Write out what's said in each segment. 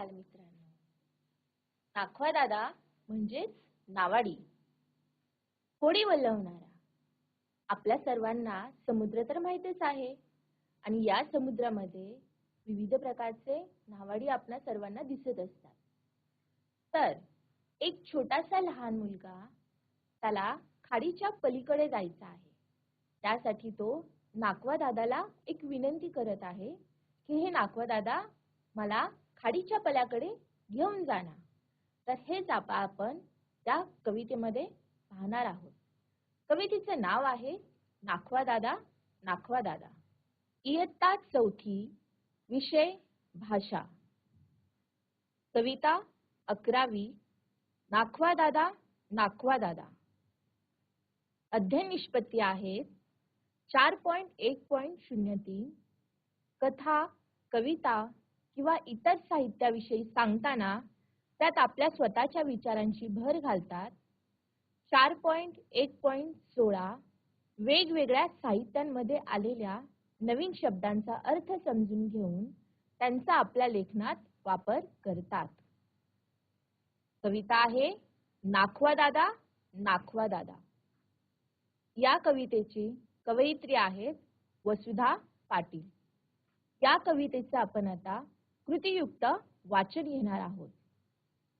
नमस्कार बालमित्रांनो नाखवा दादा म्हणजेच नावाडी. होडी वल्लवणारा आपल्या सर्वांना समुद्र तर माहितच आहे. आणि या समुद्रामध्ये विविध प्रकारचे नावाडी आपल्या सर्वांना दिसत असतात. तर एक छोटासा लहान मुलगा त्याला खाडीच्या पलीकडे जायचा आहे. त्यासाठी तो नाकवा दादाला एक विनंती करत आहे की हे नाकवा दादा मला खाडीच्या पल्याकडे घेऊन जाणार. तर हेच आपण त्या कवितेमध्ये पाहणार आहोत. कवितेचं नाव आहे नाखवा दादा नाखवा दादा. इयत्ता चौथी विषय भाषा. कविता अकरावी नाखवा दादा नाखवा दादा. अध्ययन निष्पत्ती आहेत चार पॉईंट एक पॉईंट शून्य तीन. कथा कविता किंवा इतर साहित्याविषयी सांगताना त्यात आपल्या स्वतःच्या विचारांची भर घालतात. चार पॉईंट एक पॉईंट सोळा वेगवेगळ्या साहित्यांमध्ये आलेल्या नवीन शब्दांचा अर्थ समजून घेऊन त्यांचा आपल्या लेखनात वापर करतात. कविता आहे नाखवा दादा नाखवा दादा. या कवितेची कवयित्री आहेत वसुधा पाटील. या कवितेचं आपण आता कृतीयुक्त वाचन घेणार आहोत.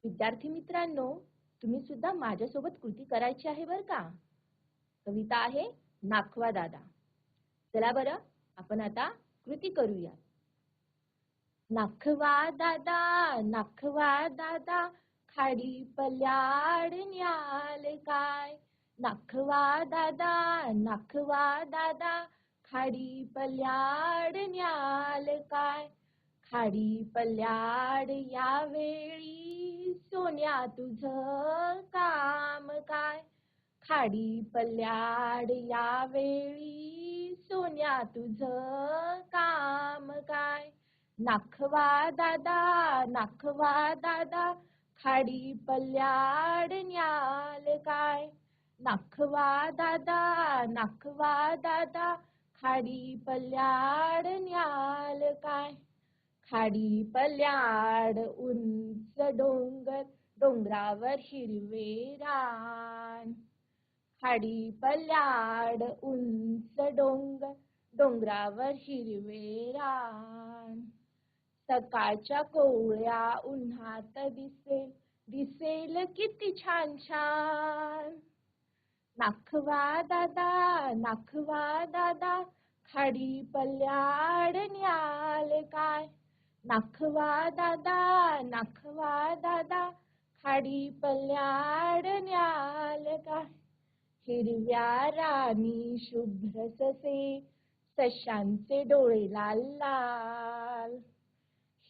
विद्यार्थी मित्रांनो तुम्ही सुद्धा माझ्यासोबत कृती करायची आहे बर का? कविता आहे नाखवा दादा. चला बरं आपण आता कृती करूया. नाखवा दादा नाखवा दादा खाडी पल्याड न्याल काय? नाखवा दादा नाखवा दादा खाडी पल्याड न्याल काय? खाडी पल्याड यावेळी सोन्या तुझं काम काय? खाडी पल्याड यावेळी सोन्या तुझं काम काय? नाखवा दादा नाखवा दादा खाडी पल्याड न्याल काय? नाखवा दादा नाखवा दादा खाडी पल्याड न्याल काय? खाडी पल्याड उंच डोंगर डोंगरावर हिरवे रान. खाडी पल्याड उंच डोंगर डोंगरावर हिरवे रान. सकाळच्या कोवळ्या उन्हात दिसेल दिसेल किती छान छान. नाखवा दादा नाखवा दादा खाडी पल्याड न्याल काय? नाखवा दादा नाखवा दादा खाडी पल्याड न्याल काय? हिरव्या राणी शुभ्र ससे सशांचे डोळे लाल लाल.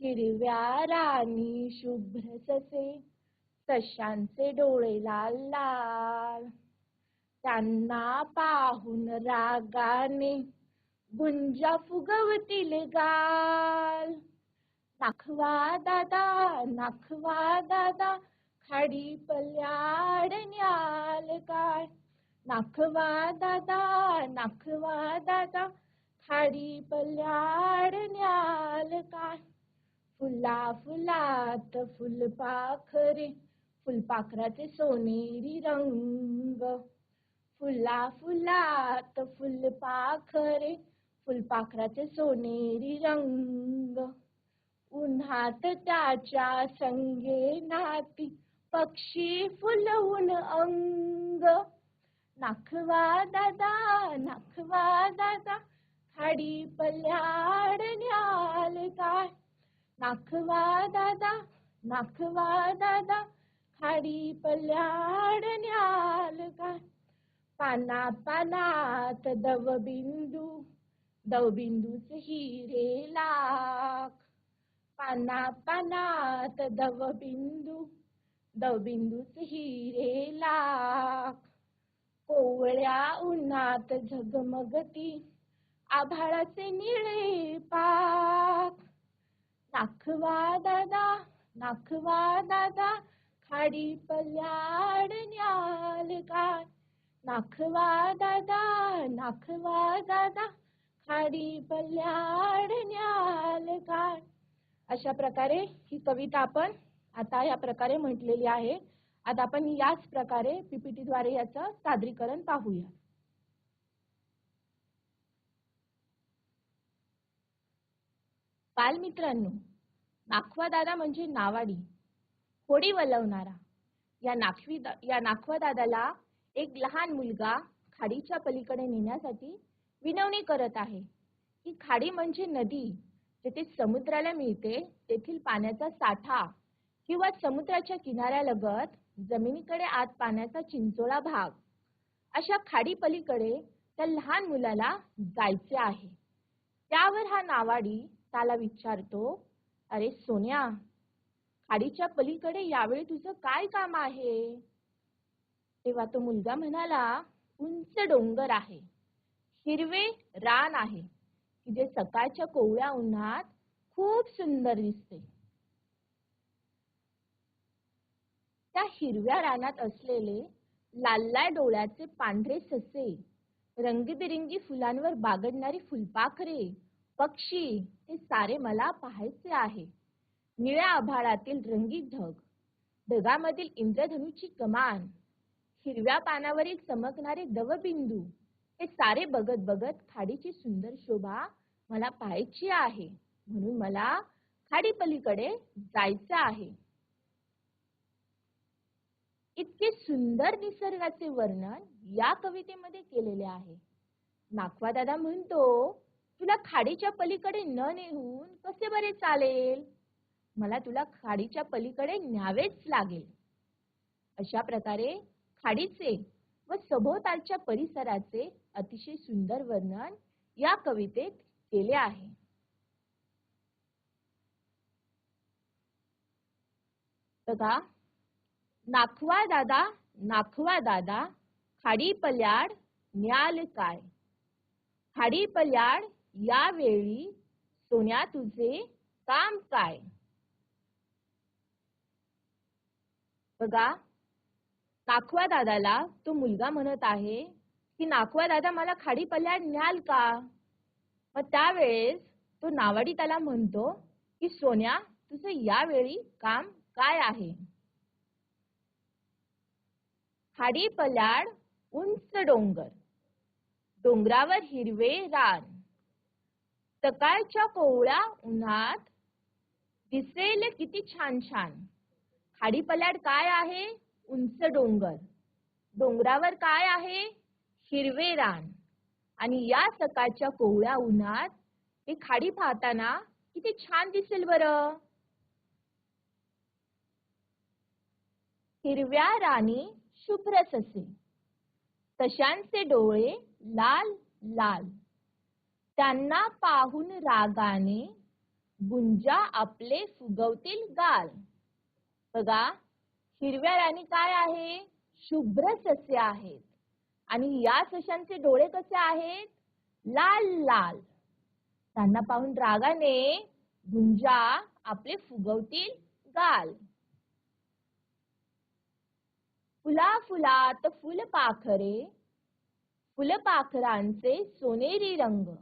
हिरव्या राणी शुभ्र ससे सशांचे डोळे लाल लाल. त्यांना पाहून रागाने गुंजा फुगवतील गाल. नाखवा दादा नाखवा दादा खाडी पल्याड न्याल काय नाखवा दादा नाखवा दादा खाडी पल्याड न्याल काय फुला फुलात फुलपाखरे फुलपाखराचे सोनेरी रंग. फुला फुलात फुलपाखरे फुलपाखराचे सोनेरी रंग. उन्हात त्याच्या संगे नाती पक्षी फुलवून अंग. नाखवा दादा नाखवा दादा खाडी पल्याड न्याल काय? नाखवा दादा नाखवा दादा खाडी पल्याड न्याल काय? पाना पानात दवबिंदू दवबिंदूच हिरे लाख. पाना पानात दवबिंदू दवबिंदूचे हिरे लाख. कोवळ्या उन्हात झगमगती आभाळाचे निळे पाक. नाखवा दादा नाखवा दादा खाडी पल्याड न्याल काय. नाखवा दादा नाखवा दादा खाडी पल्याड न्याल काय. अशा प्रकारे ही कविता आपण आता या प्रकारे म्हटलेली आहे. आता आपण याच प्रकारे पीपीटी द्वारे याचं सादरीकरण पाहूया. बालमित्रांनो नाखवा दादा म्हणजे नावाडी होडी वलवणारा. या नाखवी या नाखवा दादाला एक लहान मुलगा खाडीच्या पलीकडे नेण्यासाठी विनवणी करत आहे. ही खाडी म्हणजे नदी जेथे समुद्राला मिळते तेथील पाण्याचा साठा किंवा समुद्राच्या किनाऱ्यालगत जमिनीकडे आत पाण्याचा चिंचोळा भाग अशा खाडी पलीकडे त्या लहान मुलाला जायचे आहे. त्यावर हा नावाडी त्याला विचारतो अरे सोन्या खाडीच्या पलीकडे यावेळी तुझं काय काम आहे? तेव्हा तो मुलगा म्हणाला उंच डोंगर आहे हिरवे रान आहे. की जे सकाळच्या कोवळ्या उन्हात खूप सुंदर दिसते. त्या हिरव्या रानात असलेले लाल डोळ्याचे पांढरे ससे रंगीबिरंगी फुलांवर बागडणारी फुलपाखरे पक्षी हे सारे मला पाहायचे आहे. निळ्या आभाळातील रंगीत ढग ढगामधील इंद्रधनुची कमान हिरव्या पानावरील चमकणारे दवबिंदू हे सारे बघत बघत खाडीची सुंदर शोभा मला पाहायची आहे. म्हणून मला खाडी पलीकडे जायचं आहे. इतके सुंदर निसर्गाचे वर्णन या कवितेमध्ये केलेले आहे. नाकवा दादा म्हणतो तुला खाडीच्या पलीकडे न नेहून कसे बरे चालेल? मला तुला खाडीच्या पलीकडे न्यावेच लागेल. अशा प्रकारे खाडीचे व सभोवतालच्या परिसराचे अतिशय सुंदर वर्णन या कवितेत केले आहे. बघा नाखवा दादा नाखवा दादा खाडी पल्याड न्याल काय? खाडी पल्याड यावेळी सोन्या तुझे काम काय? बघा नाखवा दादाला तो मुलगा म्हणत आहे की नाखवा दादा मला खाडी पल्याड न्याल का? मग त्यावेळेस तो नावाडी त्याला म्हणतो की सोन्या तुझं यावेळी काम काय आहे? खाडी पल्याड उंच डोंगर. डोंगरावर हिरवे रान. सकाळच्या कोवळ्या उन्हात दिसेल किती छान छान. खाडी पल्याड काय आहे? उंच डोंगर. डोंगरावर काय आहे? हिरवे रान आणि या सकाळच्या कोवळ्या उन्हात ते खाडी पाहताना किती छान दिसेल बर. हिरव्या राणी शुभ्र ससे. तशांचे डोळे लाल लाल. त्यांना पाहून रागाने गुंजा आपले फुगवतील गाल. बघा हिरव्या राणी काय आहे? शुभ्र सस्य आहेत. आणि या सशांचे डोळे कसे आहेत? लाल लाल. त्यांना पाहून रागाने गुंजा आपले फुगवतील गाल. फुला फुलात फुलपाखरे फुलपाखरांचे सोनेरी रंग.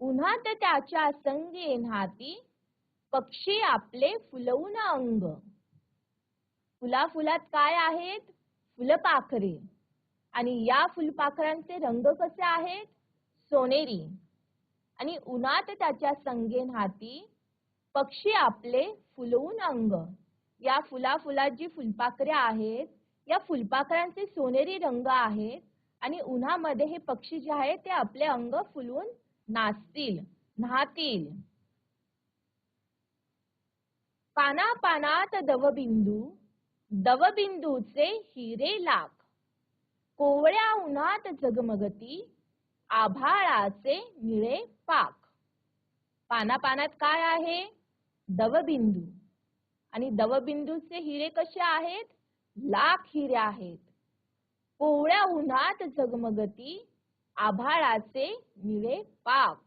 उन्हात त्याच्या संगे नाती पक्षी आपले फुलवून अंग. फुला फुलात काय आहेत? फुलपाखरे. आणि या फुलपाखरांचे रंग कसे आहेत? सोनेरी. आणि उन्हात त्याच्या संगेन हाती पक्षी आपले फुलवून अंग. या फुला फुलात जी फुलपाखरे आहेत या फुलपाखरांचे सोनेरी रंग आहेत आणि उन्हामध्ये हे पक्षी जे आहेत ते आपले अंग फुलवून नाचतील न्हातील. पाना पानात दवबिंदू दवबिंदूचे हिरे लाख कोवळ्या उन्हात जगमगती आभाळाचे निळे पाक. पाना पानात काय आहे? दवबिंदू. आणि दवबिंदूचे हिरे कसे आहेत? लाख हिरे आहेत. कोवळ्या उन्हात जगमगती आभाळाचे निळे पाक.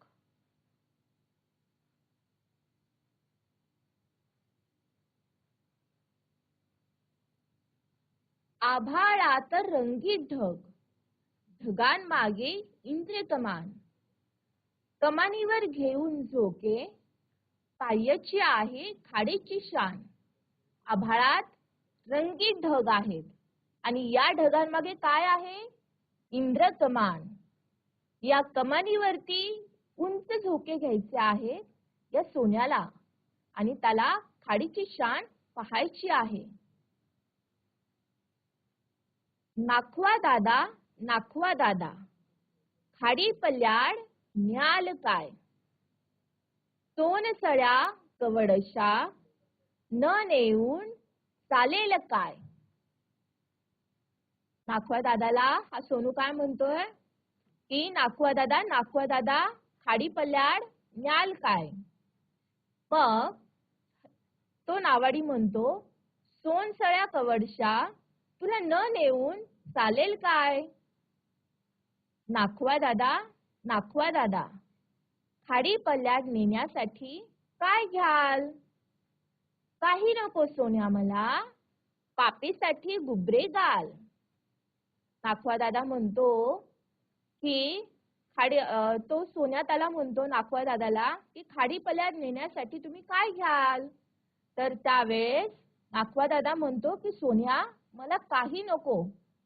आभाळात रंगीत ढग. ढगांमागे इंद्र कमान कमानीवर घेऊन झोके पायची आहे खाडीची शान. आभाळात रंगीत ढग आहेत. आणि या ढगांमागे काय आहे? इंद्र कमान या कमानीवरती उंच झोके घ्यायचे आहेत या सोन्याला. आणि त्याला खाडीची शान पाहायची आहे. नाखवा दादा नाखवा दादा. खाडी पल्याड न्याल काय? सोनसळ्या कवडशा न नेऊन चालेल काय? नाखवा दादाला हा सोनू काय म्हणतोय? की नाखवा दादा नाखवा दादा खाडी पल्याड न्याल काय? मग तो नावाडी म्हणतो सोनसळ्या कवडशा तुला न नेऊन चालेल काय? नाखवा दादा नाखवा दादा. खाडी पल्ल्यात नेण्यासाठी काय घ्याल? काही नको सोन्या मला. पापीसाठी गुबरे गाल. नाखवा दादा म्हणतो की खाडी तो सोन्या त्याला म्हणतो नाखवा दादाला की खाडी पल्ल्यात नेण्यासाठी तुम्ही काय घ्याल? तर त्यावेळेस नाखवा दादा म्हणतो की सोन्या मला काही नको.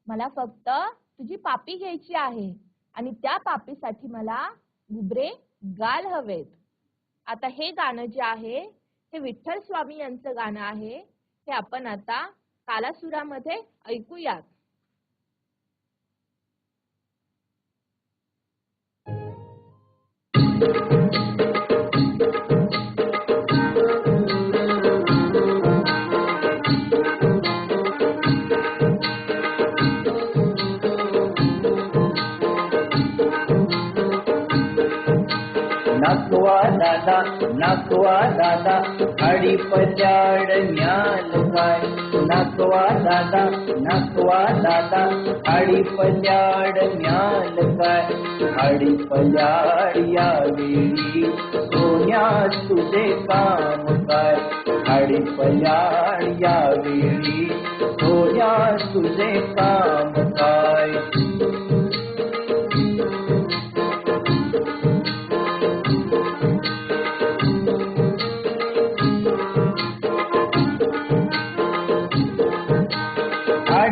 मला फक्त तुझी पापी घ्यायची आहे आणि त्या पापीसाठी मला गुबरे गाल हवेत. आता हे गाणं जे आहे हे विठ्ठल स्वामी यांचं गाणं आहे हे आपण आता कालासुरामध्ये ऐकूयात. नाकवा दादा, नाकवा दादा आडी पल्याड न्याल काय? नाकवा दादा नाकवा दादा आडी पल्याड न्याल काय? आडी पल्याड या वेळी सोन्या तुझे काम काय? आडी पल्याड या वेळी सोन्या तुझे काम काय?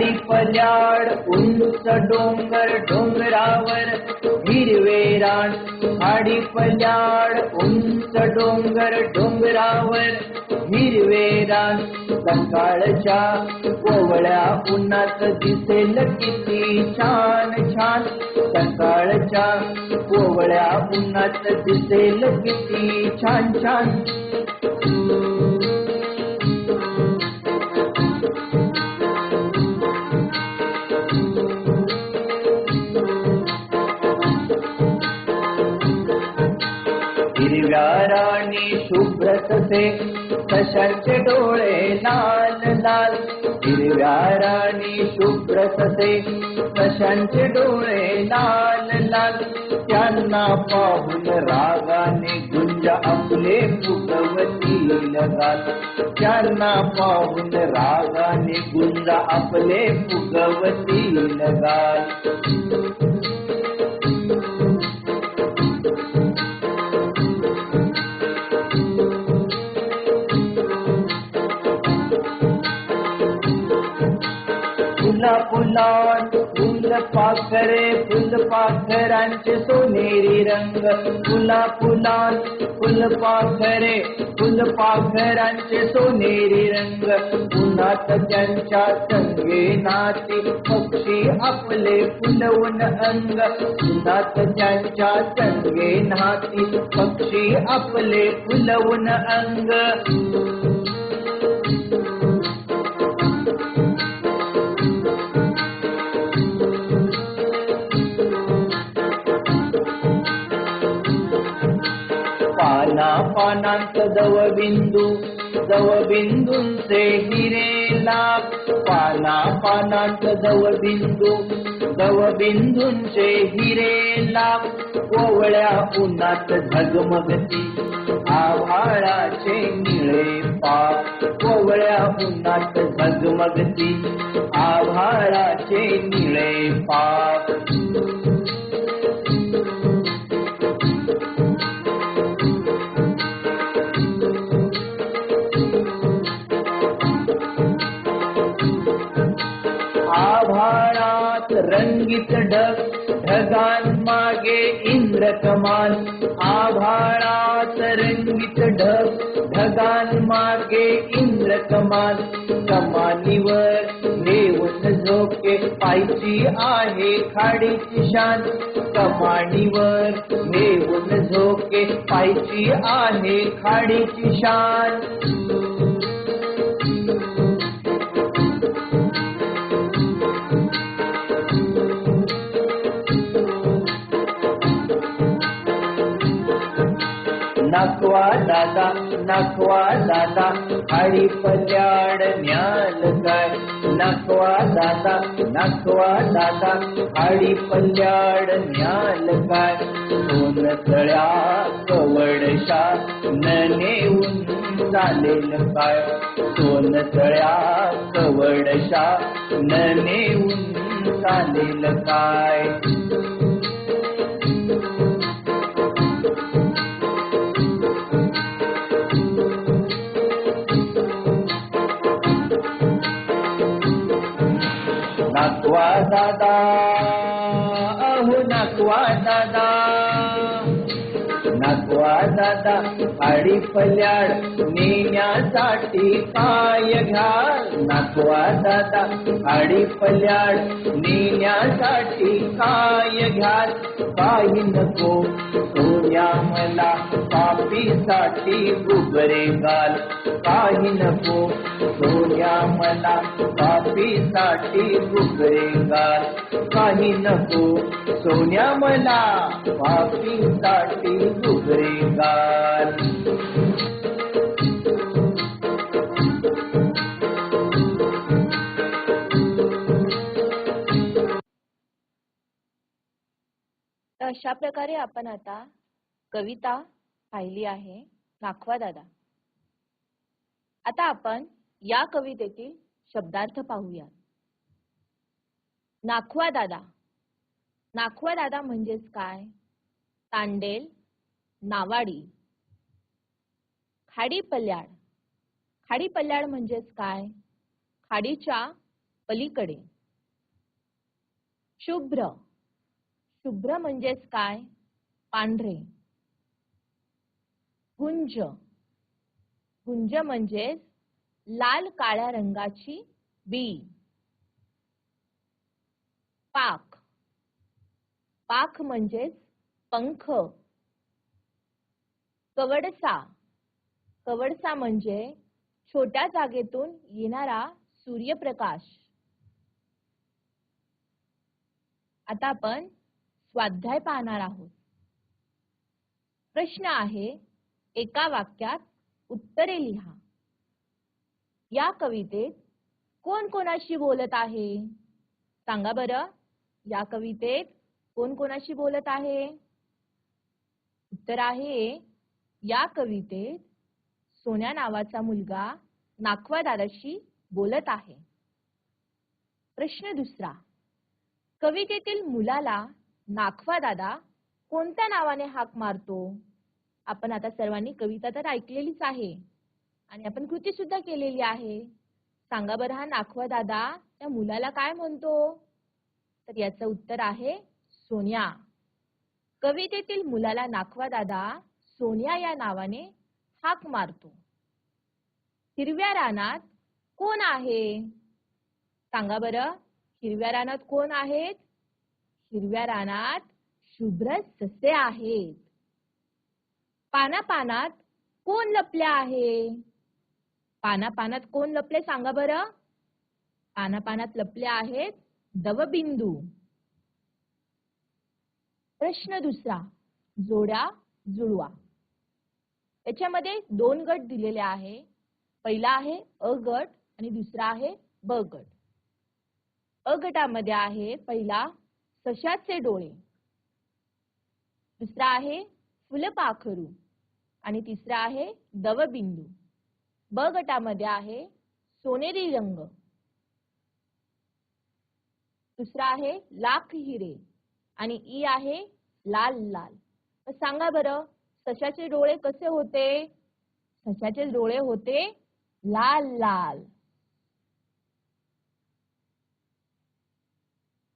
झाडी पजाड उंच डोंगर डोंगरावर हिरवे रान. झाडी पजाड उंच डोंगर डोंगरावर हिरवे रान. सकाळच्या कोवळ्या उन्हात दिसेल किती छान छान. सकाळच्या कोवळ्या उन्हात दिसेल किती छान छान. शुभ्रतसे कशाचे डोळे लाल लाल. हिरव्या राणी शुभ्र ससे कशांचे डोळे लाल लाल. त्यांना पाहून रागाने गुंज आपले फुगवतील गाल त्यांना पाहून रागाने गुंज आपले फुगवतील गाल फुला फुल पाखरे, फुल पाखरांचे सोनेरी रंग। फुला फुलान फुल पाखरे, फुल पाखरांचे सोनेरी रंग। उन्हात त्यांच्या संगे नाती, पक्षी आपले फुलवून अंग। उन्हात त्यांच्या संगे नाती, पक्षी आपले फुलवून अंग। पानांत दवबिंदू दवबिंदूंचे हिरे लाभ पाना पानांत दवबिंदू दवबिंदूंचे हिरे लाभ कोवळ्या उन्हात झगमगती आभाळाचे निळे पाप कोवळ्या उन्हात झगमगती आभाळाचे निळे पाप. ढगान मागे इंद्र कमान आभाळात रंगित ढग ढगान मागे इंद्र कमान कमानीवर नेऊन झोके पायची आहे खाडीची शान. कमानीवर नेऊन झोके पायची आहे खाडीची शान. नाकवा दादा नाकवा दादा हरी पल्याड ज्ञान काय? नाकवा दादा नाकवा दादा हरी पल्याड ज्ञान काय? सोन तळ्या कवडशा नेऊन चालेल काय? सोन तळ्या कवडशा नेऊन चालेल काय? दादा अहो नाकवा दादा नाकवा दादा आडी पल्याड नेण्यासाठी पाय घ्या नाकवा दादा आडी पल्याड नेण्यासाठी काय घ्याल? काही नको सोन्या मला पापीसाठी गुबरे गाल काही नको सोन्या मला पापीसाठी गुबरे गाल काही नको सोन्या मला पापीसाठी गुबरे गाल अशा प्रकारे आपण आता कविता पाहिली आहे. नाखवा दादा. आता आपण या कवितेतील शब्दार्थ पाहूया नाखवा दादा. नाखवा दादा म्हणजेच काय? तांडेल नावाडी. खाडी पल्याड खाडी पल्याड म्हणजेच काय? खाडीच्या पलीकडे. शुभ्र. शुभ्र म्हणजेच काय? पांढरे. गुंज. गुंज म्हणजेच लाल काळ्या रंगाची बी. पाक. पाख म्हणजेच पंख. कवडसा. कवडसा म्हणजे छोट्या जागेतून येणारा सूर्यप्रकाश. आता आपण स्वाध्याय पाहणार आहोत. प्रश्न आहे एका वाक्यात उत्तरे लिहा. या कवितेत कोण कोणाशी बोलत आहे? सांगा बरं या कवितेत कोण कोणाशी बोलत आहे? उत्तर आहे या कवितेत सोन्या नावाचा मुलगा नाखवा दादाशी बोलत आहे. प्रश्न दुसरा कवितेतील मुलाला नाखवा दादा कोणत्या नावाने हाक मारतो? आपण आता सर्वांनी कविता तर ऐकलेलीच आहे. आणि आपण कृती सुद्धा केलेली आहे. सांगा बरं हा नाखवा दादा त्या मुलाला काय म्हणतो? तर याचं उत्तर आहे सोन्या. कवितेतील मुलाला नाखवा दादा सोन्या या नावाने हाक मारतो. हिरव्या रानात कोण आहे? सांगा बरं हिरव्या रानात कोण आहेत? हिरव्या रानात शुभ्र ससे आहेत. पाना पानात कोण लपले आहे? पाना पानात कोण लपले सांगा बरं. पाना पानात लपले आहेत दवबिंदू. प्रश्न दुसरा जोड्या जुळवा. याच्यामध्ये दोन गट दिलेले आहे. पहिला आहे अ गट आणि दुसरा आहे ब गट. अ गटामध्ये आहे पहिला सशाचे डोळे? दुसरा आहे फुलपाखरू आणि तिसरा आहे दवबिंदू. ब गटामध्ये आहे सोनेरी रंग. दुसरा आहे लाख हिरे आणि ई आहे लाल लाल. तर सांगा बरं सशाचे डोळे कसे होते? सशाचे डोळे होते लाल लाल.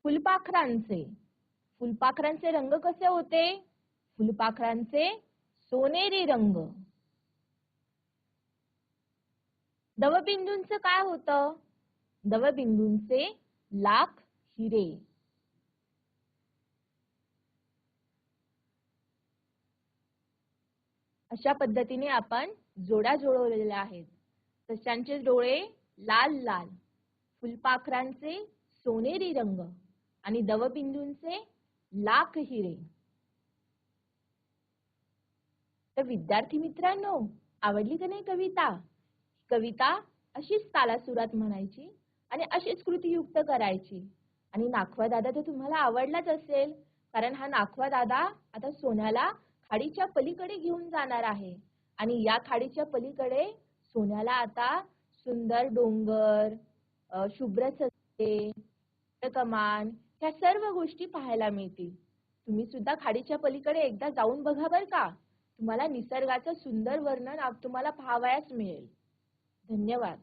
फुलपाखरांचे. फुलपाखरांचे रंग कसे होते? फुलपाखरांचे सोनेरी रंग. दवबिंदूंचं काय होतं? दवबिंदूंचे लाख हिरे. अशा पद्धतीने आपण जोड्या जुळवलेल्या आहेत. सशांचे डोळे लाल लाल. फुलपाखरांचे सोनेरी रंग. आणि दवबिंदूंचे लाख हिरे. तर विद्यार्थी मित्रांनो आवडली का नाही कविता? कविता अशीच तालासुरात म्हणायची आणि अशीच कृतीयुक्त करायची. आणि नाखवा दादा तर तुम्हाला आवडलाच असेल कारण हा नाखवा दादा आता सोन्याला खाडीच्या पलीकडे घेऊन जाणार आहे. आणि या खाडीच्या पलीकडे सोन्याला आता सुंदर डोंगर शुभ्र सस्ते कमान ह्या सर्व गोष्टी पाहायला मिळतील. तुम्ही सुद्धा खाडीच्या पलीकडे एकदा जाऊन बघा बर का. तुम्हाला निसर्गाचं सुंदर वर्णन तुम्हाला पाहावयास मिळेल. धन्यवाद.